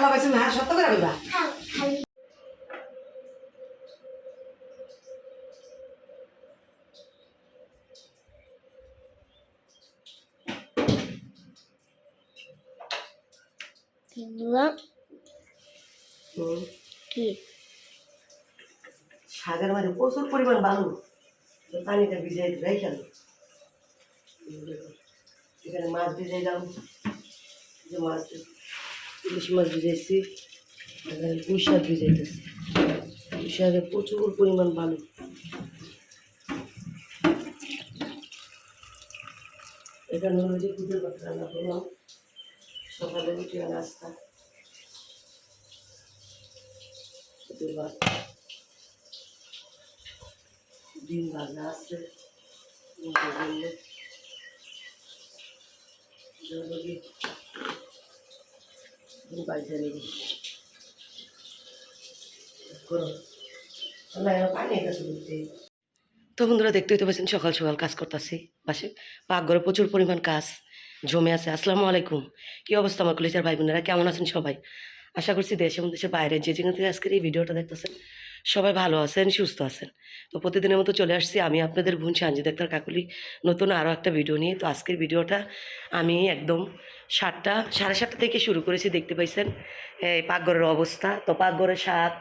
আল্লাহ পাইছেন হ্যাঁ সত্য করে। কি? মধ্যে প্রচুর পরিমাণ বালু। পানিটা ভিজাই রেখে এখানে মাছ ভিজাইলাম যে মাছ ইলিশ মাছ ভিজাইছি পুঁই শাক ভিজাইতেছি। পুঁই শাকে প্রচুর পরিমাণ বালু। এখানে হলো যে কুটের পাত্র রান্না করলাম। সকালে উঠে নাস্তা। কুটের ভাত। ডিম ভাজা আছে। জলদি তো বন্ধুরা, দেখতেই তো পাচ্ছেন, সকাল সকাল কাজ করতেছি। পাশে পাকঘরে প্রচুর পরিমাণ কাজ জমে আছে। আসসালামু আলাইকুম। কী অবস্থা আমার কলেজের ভাই বোনেরা কেমন আছেন সবাই? আশা করছি দেশ এবং দেশের বাইরে যে যেখান থেকে আজকের এই ভিডিওটা দেখতেছেন সবাই ভালো আছেন, সুস্থ আছেন। তো প্রতিদিনের মতো চলে আসছি। আমি আপনাদের বোন সানজি ডাক্তার কাকুলি। নতুন আরও একটা ভিডিও নিয়ে। তো আজকের ভিডিওটা আমি একদম সাতটা, সাড়ে সাতটা থেকে শুরু করেছি, দেখতে পাইছেন? এই পাকঘরের অবস্থা। তো পাকঘরের স্বাদ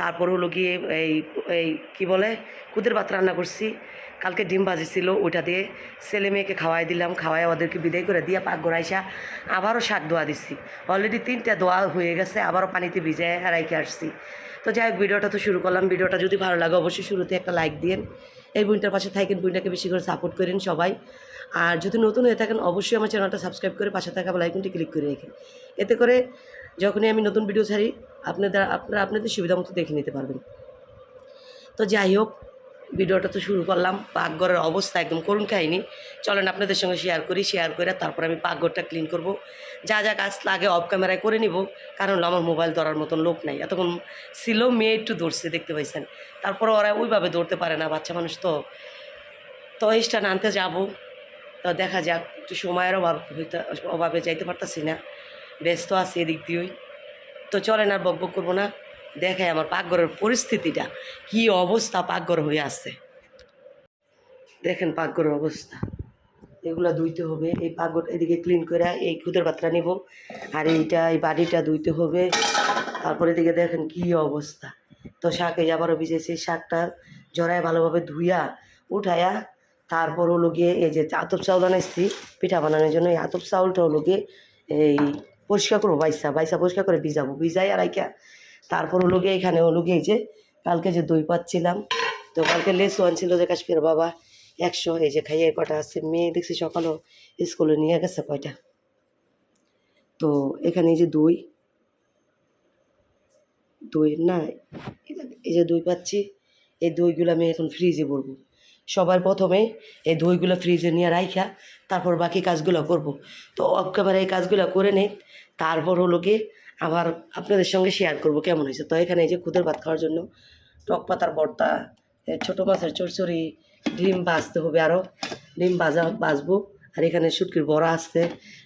তারপর হলো গিয়ে এই এই কী বলে? কুদের ভাত রান্না করছি। কালকে ডিম ভাজি ছিল ওইটা দিয়ে। ছেলে মেয়েকে খাওয়াই দিলাম, খাওয়াই ওদেরকে বিদায় করে দিয়ে পাক গড়াইসা আবারও শাক দোয়া দিচ্ছি অলরেডি তিনটা দোয়া হয়ে গেছে, আবারও পানিতে ভিজায় রাইকে আসছি। তো যাই ভিডিওটা তো শুরু করলাম। ভিডিওটা যদি ভালো লাগে, অবশ্যই শুরুতে একটা লাইক দিন এই বইটার পাশে থাকেন বইটাকে বেশি করে সাপোর্ট করেন সবাই। আর যদি নতুন হয়ে থাকেন, অবশ্যই আমার চ্যানেলটা সাবস্ক্রাইব করে পাশে থাকা লাইকনটি ক্লিক করে রাখেন। এতে করে যখনই আমি নতুন ভিডিও ছাড়ি, আপনাদের, আপনারা আপনাদের সুবিধা মতো দেখে নিতে পারবেন। তো যাই হোক ভিডিওটা তো শুরু করলাম, পাকঘরের অবস্থা একদম করুন খাইনি চলেন আপনাদের সঙ্গে শেয়ার করি শেয়ার করে তারপর আমি পাকঘরটা ক্লিন করব। যা যা কাজ লাগে অফ ক্যামেরায় করে নিব, কারণ আমার মোবাইল ধরার মতন লোক নাই। এতক্ষণ ছিল, মেয়ে একটু দৌড়ছে, দেখতে পাইছেন। তারপরে ওরা ওইভাবে দৌড়তে পারে না, বাচ্চা মানুষ তো তো স্টান আনতে যাব। তো দেখা যাক, একটু সময়ের অভাব হইতে, অভাবে যাইতে পারতাছি না। ব্যস্ত আছি এদিক দিয়েই। তো চলেন আর বক বক করব না। দেখে আমার পাকঘরের পরিস্থিতিটা, কি অবস্থা পাকঘর হয়ে আছে। দেখেন পাকঘরের অবস্থা। এগুলা ধুইতে হবে, এই পাকঘর এদিকে ক্লিন করে এই খুদের পাত্রা নিব। আর এইটা, এই বাড়িটা ধুইতে হবে। তারপরে এদিকে দেখেন কি অবস্থা। তো শাক এই আবারও ভিজেছি শাকটা জড়ায় ভালোভাবে ধুইয়া উঠায়া তারপর হলো গিয়ে এই যে আতপ চাউল আনাইছি পিঠা বানানোর জন্য এই আতপ চাউলটা হলো গিয়ে এই পরিষ্কার করব, বাইসা বাইসা পরিষ্কার করে ভিজাবো। ভিজাই আর আইকা তারপর হলো গিয়ে এখানে হলো গিয়ে যে কালকে যে দই পাচ্ছিলাম, তো কালকে লেসু আনছিল যে কাশ্মীর বাবা, একশো, এই যে খাইয়ে কটা আছে, মেয়ে দেখছি সকালেও স্কুলে নিয়ে গেছে কয়টা। তো এখানে এই যে দই দই না, এই যে দই পাচ্ছি, এই দইগুলো আমি এখন ফ্রিজে ভরবো। সবার প্রথমে এই দইগুলো ফ্রিজে নিয়ে রাইখা, তারপর বাকি কাজগুলো করব। তো একেবারে এই কাজগুলো করে নেই তারপর হলো গিয়ে আবার আপনাদের সঙ্গে শেয়ার করব, কেমন হয়েছে? তো এখানে এই যে খুদের ভাত খাওয়ার জন্য টক পাতার ভর্তা, এ ছোটো মাছের চরচড়ি ডিম ভাজতে হবে আরও ডিম ভাজা ভাজবো, আর এখানে শুটকির বড়া আসছে,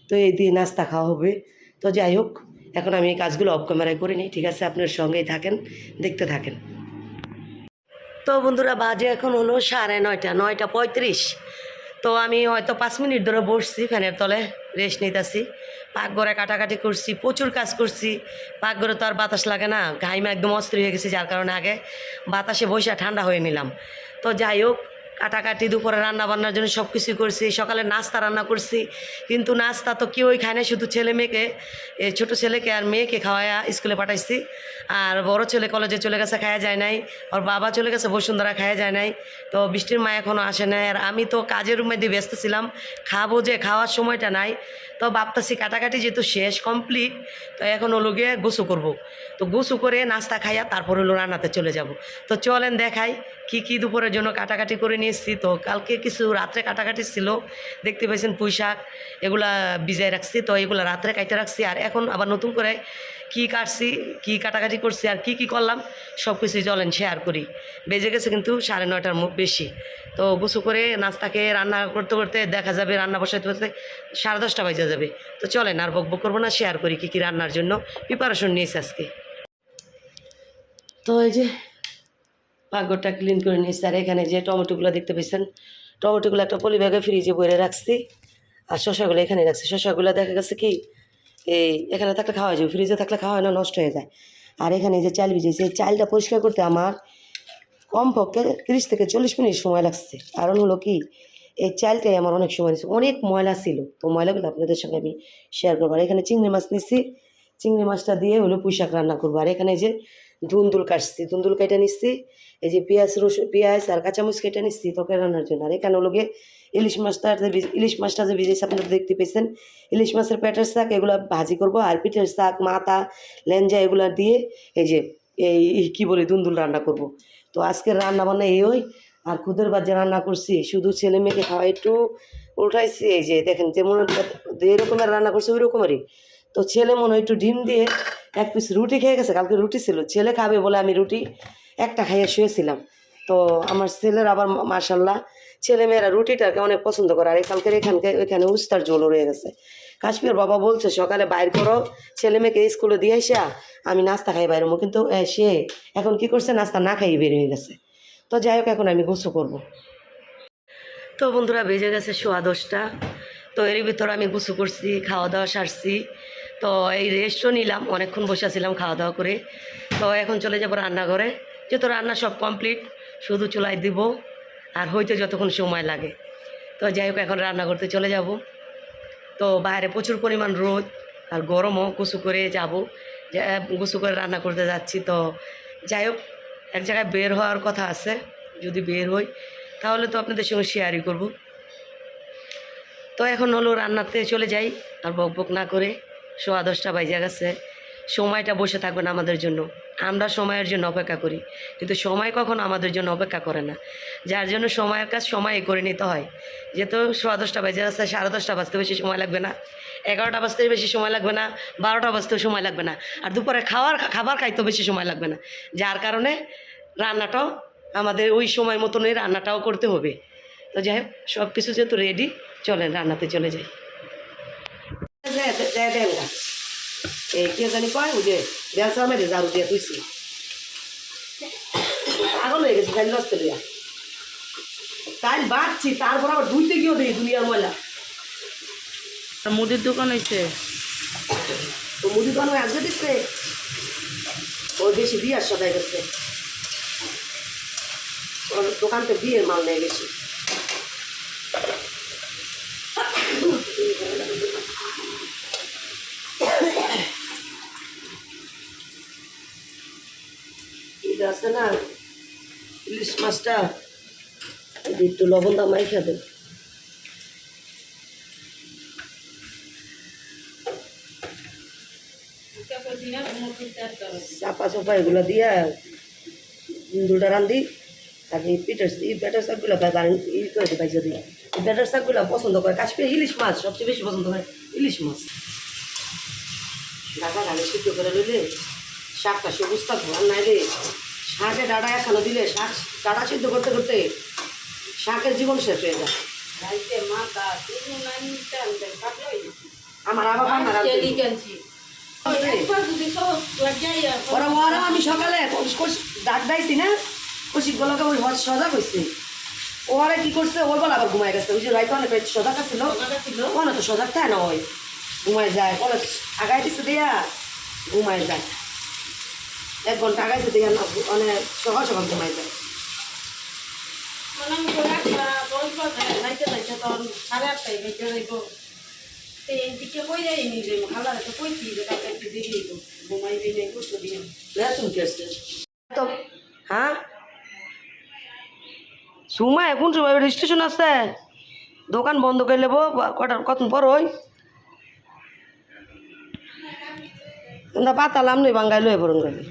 তো এই দিয়ে নাস্তা খাওয়া হবে। তো যাই হোক, এখন আমি এই কাজগুলো অফ ক্যামেরায় করে নিই, ঠিক আছে? আপনার সঙ্গেই থাকেন, দেখতে থাকেন। তো বন্ধুরা, বাজে এখন হলো সাড়ে নয়টা নয়টা পঁয়ত্রিশ। তো আমি হয়তো পাঁচ মিনিট ধরে বসছি, ফ্যানের তলে রেস্ট নিতেছি। পাকঘরে কাটাকাটি করছি, প্রচুর কাজ করছি। পাকঘরে তো আর বাতাস লাগে না, ঘাইমা একদম অস্থির হয়ে গেছে, যার কারণে আগে বাতাসে বসে ঠান্ডা হয়ে নিলাম। তো যাই হোক কাটাকাটি, দুপুরে রান্না বান্নার জন্য সব কিছুই করছি, সকালে নাস্তা রান্না করছি। কিন্তু নাস্তা তো কেউই খায় না, শুধু ছেলে মেয়েকে ছোটো ছেলেকে আর মেয়েকে খাওয়ায়া স্কুলে পাঠাইছি। আর বড় ছেলে কলেজে চলে গেছে খাওয়া যায় নাই। ওর বাবা চলে গেছে, বসুন্ধরা খাওয়া যায় নাই। তো বৃষ্টির মা এখনও আসে নাই। আর আমি তো কাজের মধ্যে ব্যস্ত ছিলাম। খাব যে খাওয়ার সময়টা নাই। তো ভাবতেছি কাটাকাটি যেহেতু শেষ, কমপ্লিট, তো এখন হলো গিয়ে গোসু করব। তো গোসু করে নাস্তা খাইয়া তারপর হলো রান্নাতে চলে যাব। তো চলেন দেখাই কি কি দুপুরের জন্য কাটাকাটি করে নিয়ে এসেছি তো কালকে কিছু রাত্রে কাটাকাটি ছিল। দেখতে পাইছেন পুঁই শাক এগুলা ভিজাই রাখছি। তো এগুলা রাত্রে কাইটে রাখছি। আর এখন আবার নতুন করে কি কাটছি, কি কাটাকাটি করছি, আর কি কি করলাম সব কিছুই চলেন শেয়ার করি। বেজে গেছে কিন্তু সাড়ে নয়টার বেশি। তো গুছু করে নাস্তাকে রান্না করতে করতে দেখা যাবে, রান্না বসাইতে বসতে সাড়ে দশটা বাজে যাবে। তো চলেন আর বক বক করব না শেয়ার করি কী কী রান্নার জন্য। প্রিপারেশন নিয়েছি আজকে। তো এই যে পাকঘরটা ক্লিন করে নিয়েছি। আর এখানে যে টমেটোগুলো দেখতে পেয়েছেন টমেটোগুলো একটা পলি ব্যাগে ফ্রিজে বইরে রাখছি। আর শশাগুলো এখানে রাখছি। শশাগুলো দেখা গেছে কি, এই এখানে থাকলে খাওয়া যায় ফ্রিজে থাকলে খাওয়া হয় না, নষ্ট হয়ে যায়। আর এখানে যে চাল ভিজেছে, এই চালটা পরিষ্কার করতে আমার কমপক্ষে তিরিশ থেকে চল্লিশ মিনিট সময় লাগছে। কারণ হলো কি, এই চালটাই আমার অনেক সময় নিচ্ছে অনেক ময়লা ছিল। তো ময়লাগুলো আপনাদের সঙ্গে আমি শেয়ার করব। আর এখানে চিংড়ি মাছ নিচ্ছি চিংড়ি মাছটা দিয়ে হলো পুঁই শাক রান্না করব। আর এখানে যে ধুন্দুল কাটছি, ধুন্দুল কেটে নিচ্ছি, এই যে পেঁয়াজ রসুন, পেঁয়াজ আর কাঁচামরিচ কেটে নিচ্ছি তরকারি রান্নার জন্য। আর এখানে গিয়ে ইলিশ মাছটা ইলিশ মাছটা যে ভিজেছে আপনারা দেখতে পেয়েছেন। ইলিশ মাছের পেটের শাক, এগুলো ভাজি করব, আর পিঠের শাক, মাথা লেঞ্জা এগুলো দিয়ে এই যে এই কী বলে, ধুন্দুল রান্না করব। তো আজকের রান্না বান্না এই ওই, আর খুদের বাজে রান্না করছি, শুধু ছেলে মেয়েকে খাওয়া একটু উঠাইছি এই যে দেখেন যেমন যে রকমের রান্না করছি, ওই রকমেরই। তো ছেলে মনে হয় একটু ডিম দিয়ে এক পিস রুটি খেয়ে গেছে, কালকে রুটি ছিল। ছেলে খাবে বলে আমি রুটি একটা খাইয়ে শুয়েছিলাম। তো আমার ছেলের আবার মার্শাল্লাহ ছেলে মেয়েরা রুটিটাকে অনেক পছন্দ করে, আর কালকের এখানকে, ওইখানে উস্তার জল রয়ে গেছে। কাশ্মীর বাবা বলছে, সকালে বাইর করো, ছেলে মেয়েকে স্কুলে দিয়ে এসে আমি নাস্তা খাই বাইরে। কিন্তু সে এখন কি করছে? নাস্তা না খাইয়ে বের হয়ে গেছে। তো যাই হোক, এখন আমি গোসু করব। তো বন্ধুরা, বেজে গেছে সোয়া দশটা। তো এর ভিতরে আমি গুছু করছি, খাওয়া দাওয়া সারছি। তো এই রেস্টও নিলাম, অনেকক্ষণ বসে বসেছিলাম খাওয়া দাওয়া করে। তো এখন চলে যাব রান্নাঘরে। যেহেতু রান্না সব কমপ্লিট শুধু চুলায় দিব, আর হইতে যতক্ষণ সময় লাগে। তো যাই হোক, এখন রান্না করতে চলে যাব। তো বাইরে প্রচুর পরিমাণ রোদ আর গরমও গুছু করে যাব। গুছু করে রান্না করতে যাচ্ছি। তো যাই হোক, এক জায়গায় বের হওয়ার কথা আছে, যদি বের হই, তাহলে তো আপনাদের সঙ্গে শেয়ারই করব। তো এখন হলো রান্নাতে চলে যাই, আর বক বক না করে। সোয়া দশটা বাজে গেছে। সময়টা বসে থাকবে না আমাদের জন্য। আমরা সময়ের জন্য অপেক্ষা করি। কিন্তু সময় কখনো আমাদের জন্য অপেক্ষা করে না। যার জন্য সময়ের কাজ সময়ে করে নিতে হয়। যেহেতু সোয়া দশটা বাজে গেছে, সাড়ে দশটা বাজতে বেশি সময় লাগবে না। এগারোটা বাজতে বেশি সময় লাগবে না, বারোটা বাজতেও সময় লাগবে না। আর দুপুরে খাওয়ার, খাবার খাইতেও বেশি সময় লাগবে না। যার কারণে রান্নাটাও আমাদের ওই সময় মতনই রান্নাটাও করতে হবে। তো যাই হোক সব কিছু যেহেতু রেডি চলেন রান্নাতে চলে যাই। হয়ে গেছে খালি নষ্ট দিয়া তাই বাড়ছি তারপর আবার ধুইতে গিয়েও দিই দুনিয়ার ময়লা মুদির দোকান হয়েছে তো মুদি দোকান আজকে দিচ্ছে ওর বেশি বিয়ার সদাই গেছে ওর দোকান তো বিয়ের মাল নেই বেশি আছে না, ইলিশ মাছটা একটু লবণ দাম মাইখা দেয় চাপা চাপা এগুলো দিয়া দুটা রান্ধি এই পিটার ব্যাটার শাকগুলো ই করে দিই দিই ব্যাটার শাকগুলো পছন্দ করে, কাশ্মীর ইলিশ মাছ সবচেয়ে বেশি পছন্দ করে ইলিশ মাছ। ডাটা ঢালে সিদ্ধ করে নিলে শাকটা সবুজ থাকব, আর নাই রে। শাকে ডাটা এখানে দিলে শাক ডাটা সিদ্ধ করতে করতে শাকের জীবন শেষ হয়ে যায়। আমার আবার ওরা ওরা আমি সকালে ডাক দাইছি না কষিক গলাকে ওই হজ সজাগ হয়েছে ওরা কি করছে ওর বলা আবার ঘুমায় গেছে। ওই যে রাইতে অনেক সজাগ ছিল ওখানে তো সজাগ থাকে না ওই ঘুমায় যায় পরে আগাই দিচ্ছে দিয়া ঘুমায় যায়। এক ঘণ্টা দিয়া না মানে সকাল সকাল ঘুমায় যায়। না তুমি কি আসছে তো হ্যাঁ? সময় এখন সময় স্টেশন আছে। দোকান বন্ধ করে নেব কটার কতক্ষণ পর ওই? পাতালাম নই বাঙ্গাই লয়ে বরং গেলে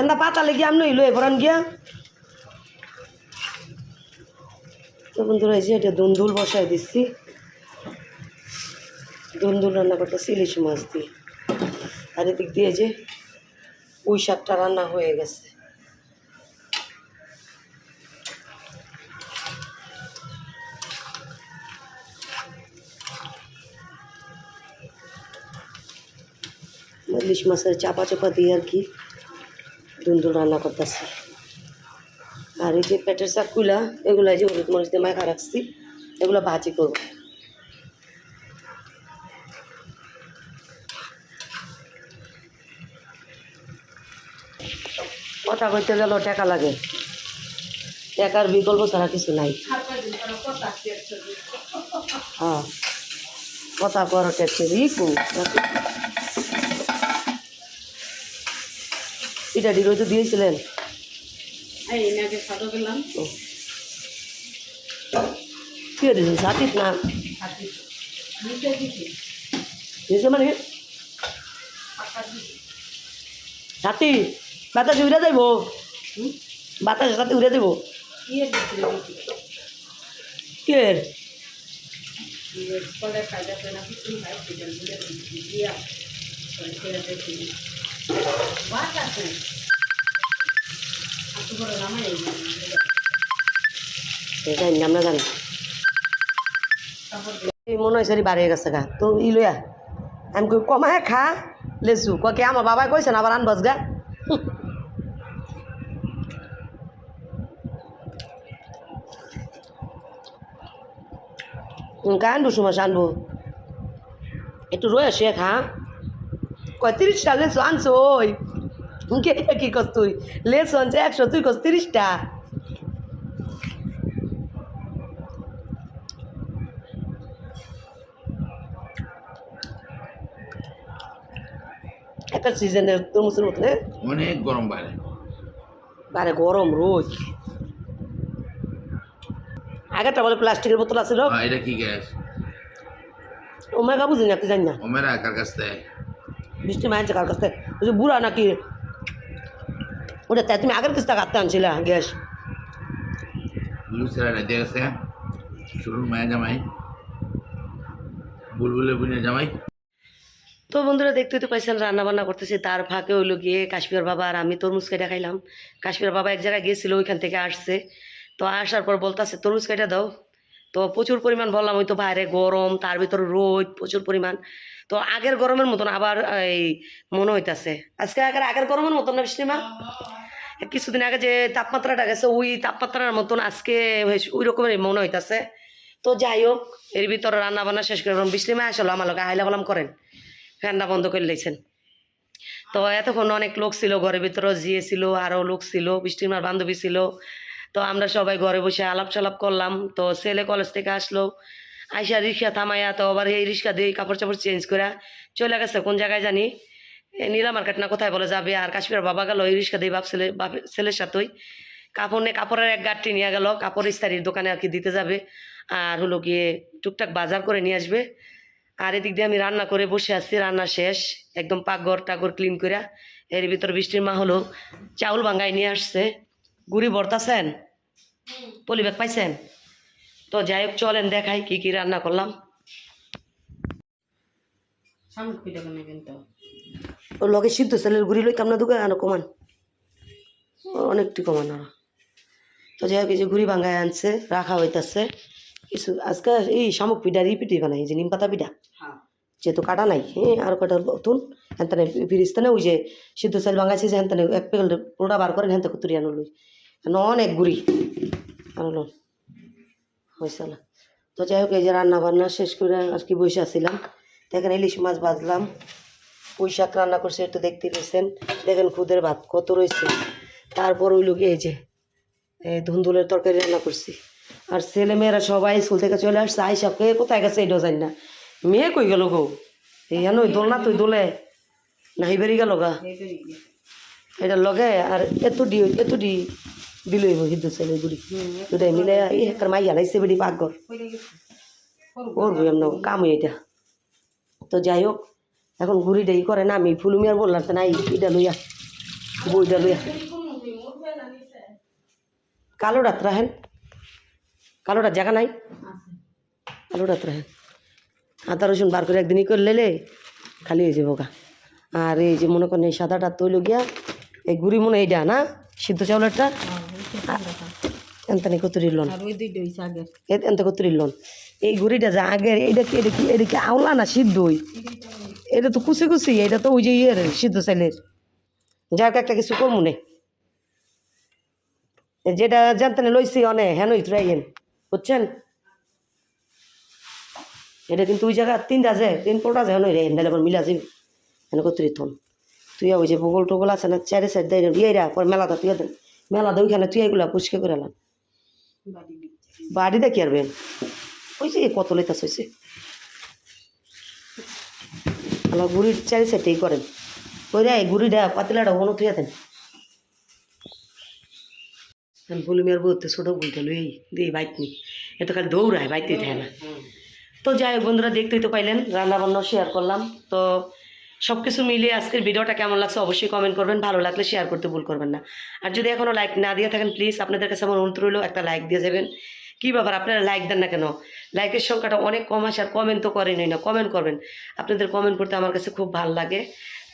এন্দা পাতালে গিয়ে আমি লয়ে বরং গিয়া তো বন্ধুরা, এই এটা দুন্দুল বসায় দিচ্ছি। দুন্দুল রান্না করতেছি ইলিশ মাছ দিয়ে। আর এদিক দিয়ে যে পুঁই শাকটা রান্না হয়ে গেছে। ইলিশ মাছের চাপা চাপা দিয়ে আর কি দুন্দুল রান্না করতেছি। আর এই যে পেটের চাকুলা, এগুলো যে হলুদ মরিচ দিয়ে মাখা রাখছি, এগুলো ভাজি করব। কথা কইতে গেল টাকা লাগে। টাকার বিকল্প ছাড়া কিছু নাই। হ্যাঁ কথা কর ট্যাক্সি এটা ডিরো তো দিয়েছিলেন। কি দিয়েছেন সাতিত না? দিয়েছে মানে? সাথী বাতাসে উড়ে যাইব? বাতাসের সাথে উড়ে দেবো কে না, আমরা জানি মনে হয় সারি বাড়ি গেছে গা। তো ই লইয়া, আমি কই কমায় খা, লেসু। ককে আমার বাবা কইছে না আবার আনবাস গা? আনব সময় আনব একটু রয়ে আসে খা। কয় তিরিশটা লেসু আনছো ওই। কে কি কস তুই? লেসু আনছে একশো তুই কস তিরিশটা। একটা সিজনের তরমুজের মতো অনেক গরম বাইরে। বারে গরম রোজ। আগেরটা বলে প্লাস্টিকের বোতল আছিল হ্যাঁ, এটা কি গ্যাস? ওমেগা বুঝি না কি জানি না ওমেরা কার কাছ থেকে? বৃষ্টি মানছে কার কাছ থেকে? বুড়া নাকি? ওটা তাই তুমি আগের কিস্তা কাটতে আনছিলে গ্যাস? লুসেরা রাইতে গেছে। শুরুর মায়া জামাই। বুলবুলে বুনে জামাই। তো বন্ধুরা দেখতে তো পাইছেন রান্না বান্না করতেছি। তার ফাঁকে হইল গিয়ে কাশ্মীর বাবা আর আমি তরমুজ কেটে খাইলাম। কাশ্মীর বাবা এক জায়গায় গিয়েছিল ওইখান থেকে আসছে। তো আসার পর বলতেছে তরমুজ কেটে দাও। তো প্রচুর পরিমাণ বললাম ওই তো বাইরে গরম তার ভিতরে রোদ প্রচুর পরিমাণ। তো আগের গরমের মতন আবার, এই, মনে হইতাছে। আজকে আগের আগের গরমের মতন না বৃষ্টিমা? কিছুদিন আগে যে তাপমাত্রাটা গেছে, ওই তাপমাত্রার মতন আজকে ওই রকমের মনে হইতাছে। তো যাই হোক, এর ভিতরে রান্না বান্না শেষ করে বৃষ্টিমা আসলো, আমার লোক আইলা বলাম, করেন। ফ্যানটা বন্ধ করে দিয়েছেন তো এতক্ষণ অনেক লোক ছিল, ঘরের ভিতরেও জিয়ে ছিল আরও লোক ছিল বৃষ্টির বান্ধবী ছিল। তো আমরা সবাই ঘরে বসে আলাপ সালাপ করলাম। তো ছেলে কলেজ থেকে আসলো। আইসা রিক্সা থামাইয়া তো আবার এই রিক্সা দিয়ে কাপড় চাপড় চেঞ্জ করে চলে গেছে কোন জায়গায় জানি? নীলা মার্কেট না কোথায় বলে যাবে? আর কাশ্মীর বাবা গেল এই রিক্সা দিয়ে বাপ ছেলে বাপ ছেলের সাথেই। কাপড় নিয়ে কাপড়ের এক গাঠটি নিয়ে গেল কাপড় ইস্তারির দোকানে আর কি দিতে যাবে? আর হলো গিয়ে টুকটাক বাজার করে নিয়ে আসবে। আর এদিক দিয়ে আমি রান্না করে বসে আছি রান্না শেষ। একদম পাকঘর টাকর ক্লিন করে এর ভিতর বৃষ্টির মা হলো চাউল ভাঙ্গাই নিয়ে আসছে। গুড়ি ভরতাছেন পলিব্যাগ পাইছেন? তো যাই হোক চলেন দেখাই কি কি রান্না করলাম। ও লগে সিদ্ধ চালের গুড়ি লইতাম না দুগে আনো কমান। ও অনেকটি কমান আরও তো যাই হোক এই যে গুড়ি ভাঙ্গায় আনছে রাখা হইতাছে। কিছু আজকে এই শামুক পিঠা রি পিঠি বানাই এই যে নিম পাতা পিঠা। যেহেতু কাটা নাই হ্যাঁ আর কটা নতুন হ্যাঁ ফিরিস্তানে ওই যে সিদ্ধ চাল ভাঙাইছে যে হ্যাঁ এক প্যাকেট পোড়া বার করেন হ্যাঁ কুতুরি আনো লই অনেক গুড়ি। আনলো। হয়েছে না তো যাই হোক এই যে রান্না বান্না শেষ করে আর কি বসে আসছিলাম দেখেন ইলিশ মাছ ভাজলাম। পুঁই শাক রান্না করছে একটু দেখতে পেয়েছেন দেখেন খুদের ভাত কত রয়েছে। তারপর ওই লোক এই যে এই ধুন্দুলের তরকারি রান্না করছি। আর ছেলে মেয়েরা সবাই স্কুল থেকে চলে আসছে আইসা কে কোথায় গেছে এটাও জানি না। মেয়ে কই গেল গো? এই জানো দোল না তুই দোলে। না বেরিয়ে গেল গা। এটা লগে আর এত ডি এত ডি দিল হিন্দু ছেলে গুড়ি দুটাই মিলে এই একটা মাইয়া লাইছে বেড়ি পাকঘর। করব এমন কাম এটা। তো যাই হোক এখন ঘুরিটা ই করে না আমি ফুলুমি আর বললাম নাই এটা লইয়া বইটা লইয়া। কালো ডাক্তার হেন। কালোটা জায়গা নাই? কালোটা তো হ্যাঁ আদা রসুন বার করে একদিনই করে লেলে খালি হয়ে যাব গা। আর এই যে মনে করেন এই সাদাটা তৈল গিয়া এই গুড়ি মনে এইটা না সিদ্ধ চাউলেরটা? এনতানি কত লন? এত লন। এই যে আগের কি এটা কি এটা কি আওলা না সিদ্ধই এটা তো কুচি কুচি এটা তো ওই যে ইয়ের সিদ্ধ চাইলের যাক একটা কিছু করব নে? যেটা জানতে না লইছি অনে হেন ইত্রাইন বুঝছেন? এটা কিন্তু ওই জায়গা তিনটা আছে তিন পোটা আছে হেন রে হেন্ডালে আবার মিলা যাবি হেন কত্রি থন। তুই ওই যে ভূগোল টোগল আছে না চারি সাইড দেয় ইয়েরা পর মেলাটা তুই দেন। মেলা দে ওইখানে তুই এগুলা পুষ্কে করে এলাম। বাড়ি দেখি আর বেন ওই যে কত লেতাস হয়েছে আমার গুড়ির চারি সাইডেই করেন। ওই রে গুড়িটা পাতিলাটা ওনো তুই দেন। আমি মেয়ের বলতে ছোটো বলতে লই দিই বাইক নি এত খালি দৌড়ায় বাইকতেই থাকে না। তো যাই বন্ধুরা, দেখতেই তো পাইলেন রান্না বান্না শেয়ার করলাম। তো সব কিছু মিলিয়ে আজকের ভিডিওটা কেমন লাগছে অবশ্যই কমেন্ট করবেন। ভালো লাগলে শেয়ার করতে ভুল করবেন না। আর যদি এখনও লাইক না দিয়ে থাকেন প্লিজ আপনাদের কাছে আমার অনুরোধ রইল, একটা লাইক দিয়ে যাবেন। কী ব্যাপার? আপনারা লাইক দেন না কেন? লাইকের সংখ্যাটা অনেক কম আসে আর কমেন্ট তো করেনই না। কমেন্ট করবেন। আপনাদের কমেন্ট করতে আমার কাছে খুব ভালো লাগে।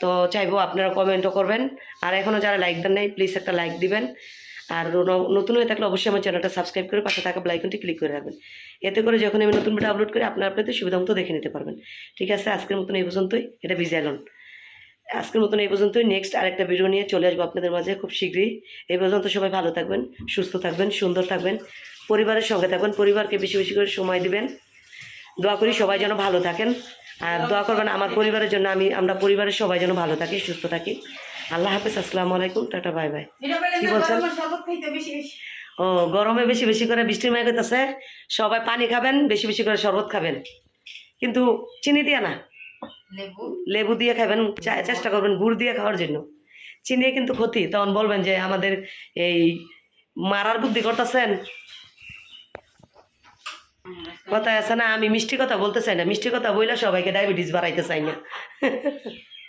তো চাইব আপনারা কমেন্টও করবেন। আর এখনও যারা লাইক দেন নাই প্লিজ একটা লাইক দিবেন। আর নতুন হয়ে থাকলে অবশ্যই আমার চ্যানেলটা সাবস্ক্রাইব করে পাশে থাকা বেলাইকনটি ক্লিক করে রাখবেন। এতে করে যখন আমি নতুন ভিডিও আপলোড করি আপনার আপনাদের সুবিধা মতো দেখে নিতে পারবেন। ঠিক আছে আজকের মতন এই পর্যন্তই। এটা বিজয় এলন আজকের মতন এই পর্যন্তই। নেক্সট আরেকটা ভিডিও নিয়ে চলে আসব আপনাদের মাঝে খুব শীঘ্রই। এই পর্যন্ত সবাই ভালো থাকবেন সুস্থ থাকবেন সুন্দর থাকবেন পরিবারের সঙ্গে থাকবেন পরিবারকে বেশি বেশি করে সময় দিবেন। দোয়া করি সবাই যেন ভালো থাকেন। আর দোয়া করবেন আমার পরিবারের জন্য আমি আমরা পরিবারের সবাই যেন ভালো থাকি সুস্থ থাকি। আল্লাহ হাফিজ আসসালামু আলাইকুম টাটা বাই বাই। কি বলছেন? ও গরমে বেশি বেশি করে বৃষ্টির মেঘ হইতেছে সবাই পানি খাবেন বেশি বেশি করে শরবত খাবেন। কিন্তু চিনি দিয়ে না। লেবু। লেবু দিয়ে খাবেন চেষ্টা করবেন গুড় দিয়ে খাওয়ার জন্য। চিনি কিন্তু ক্ষতি তখন বলবেন যে আমাদের এই মারার বুদ্ধি করতেছেন। কথা আছে না আমি মিষ্টি কথা বলতে চাই না। মিষ্টি কথা বইলে সবাইকে ডায়াবেটিস বাড়াইতে চাই না।